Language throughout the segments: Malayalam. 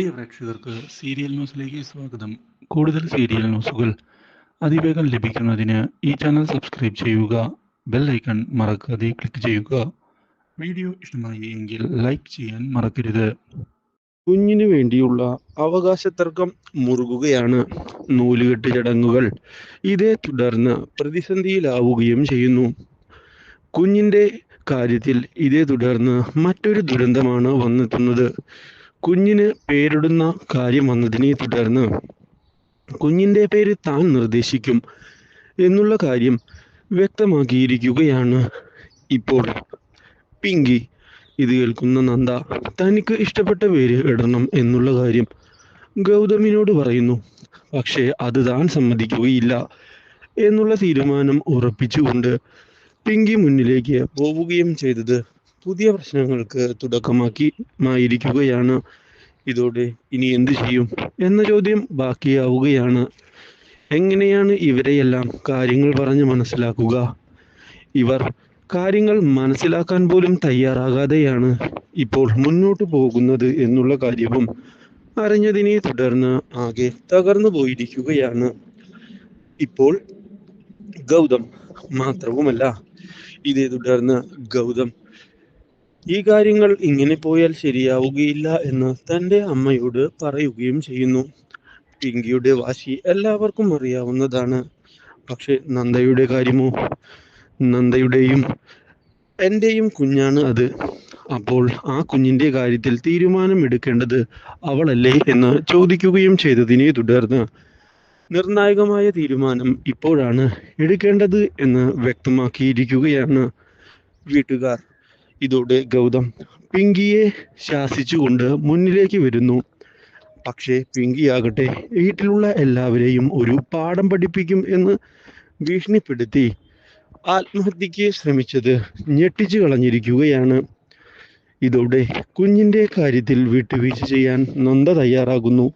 പ്രിയ പ്രേക്ഷകർക്ക് സീരിയൽ ന്യൂസിലേക്ക് സ്വാഗതം. കൂടുതൽ സീരിയൽ ന്യൂസുകൾ അതിവേഗം ലഭിക്കുന്നതിന് ഈ ചാനൽ സബ്സ്ക്രൈബ് ചെയ്യുക ബെൽ ഐക്കൺ മറക്കാതെ ക്ലിക്ക് ചെയ്യുക. വീഡിയോ ഇഷ്ടമായി എങ്കിൽ ലൈക്ക് ചെയ്യാൻ മറക്കരുത്. കുഞ്ഞിനു വേണ്ടിയുള്ള അവകാശ തർക്കം മുറുകുകയാണ് നൂലുകെട്ട് ചടങ്ങുകൾ. ഇതേ തുടർന്ന് പ്രതിസന്ധിയിലാവുകയും ചെയ്യുന്നു. കുഞ്ഞിന്റെ കാര്യത്തിൽ ഇതേ തുടർന്ന് മറ്റൊരു ദുരന്തമാണ് വന്നെത്തുന്നത്. കുഞ്ഞിന് പേരിടുന്ന കാര്യം വന്നതിനെ തുടർന്ന് കുഞ്ഞിന്റെ പേര് താൻ നിർദ്ദേശിക്കും എന്നുള്ള കാര്യം വ്യക്തമാക്കിയിരിക്കുകയാണ് ഇപ്പോൾ. പിങ്കി ഇത് കേൾക്കുന്ന നന്ദ തനിക്ക് ഇഷ്ടപ്പെട്ട പേര് ഇടണം എന്നുള്ള കാര്യം ഗൗതമിനോട് പറയുന്നു. പക്ഷേ അത് താൻ സമ്മതിക്കുകയില്ല എന്നുള്ള തീരുമാനം ഉറപ്പിച്ചുകൊണ്ട് പിങ്കി മുന്നിലേക്ക് പോവുകയും ചെയ്തത് പുതിയ പ്രശ്നങ്ങൾക്ക് തുടക്കമാക്കി മായിരിക്കുകയാണ് ഇതോടെ ഇനി എന്തു ചെയ്യും എന്ന ചോദ്യം ബാക്കിയാവുകയാണ്. എങ്ങനെയാണ് ഇവരെയെല്ലാം കാര്യങ്ങൾ പറഞ്ഞ് മനസ്സിലാക്കുക? ഇവർ കാര്യങ്ങൾ മനസ്സിലാക്കാൻ പോലും തയ്യാറാകാതെയാണ് ഇപ്പോൾ മുന്നോട്ട് പോകുന്നത് എന്നുള്ള കാര്യവും അറിഞ്ഞതിനെ തുടർന്ന് ആകെ തകർന്നു പോയിരിക്കുകയാണ്. ഇപ്പോൾ ഗൗതം മാത്രവുമല്ല ഇതേ തുടർന്ന് ഗൗതം ഈ കാര്യങ്ങൾ ഇങ്ങനെ പോയാൽ ശരിയാവുകയില്ല എന്ന് തന്റെ അമ്മയോട് പറയുകയും ചെയ്യുന്നു. പിങ്കിയുടെ വാശി എല്ലാവർക്കും അറിയാവുന്നതാണ്. പക്ഷെ നന്ദയുടെ കാര്യമോ? നന്ദയുടെയും എന്റെയും കുഞ്ഞാണ് അത്. അപ്പോൾ ആ കുഞ്ഞിന്റെ കാര്യത്തിൽ തീരുമാനമെടുക്കേണ്ടത് അവളല്ലേ എന്ന് ചോദിക്കുകയും ചെയ്തതിനെ തുടർന്ന് നിർണായകമായ തീരുമാനം ഇപ്പോഴാണ് എടുക്കേണ്ടത് എന്ന് വ്യക്തമാക്കിയിരിക്കുകയാണ് വീട്ടുകാർ. ഇതോടെ ഗൗതം പിങ്കിയെ ശാസിച്ചുകൊണ്ട് മുന്നിലേക്ക് വരുന്നു. പക്ഷേ പിങ്കിയാകട്ടെ വീട്ടിലുള്ള എല്ലാവരെയും ഒരു പാഠം പഠിപ്പിക്കും എന്ന് ഭീഷണിപ്പെടുത്തി ആത്മഹത്യക്ക് ശ്രമിച്ചത് ഞെട്ടിച്ചു കളഞ്ഞിരിക്കുകയാണ്. ഇതോടെ കുഞ്ഞിന്റെ കാര്യത്തിൽ വിട്ടുവീഴ്ച ചെയ്യാൻ Nanda തയ്യാറാകുന്നു.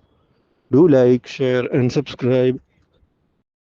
Do like share and subscribe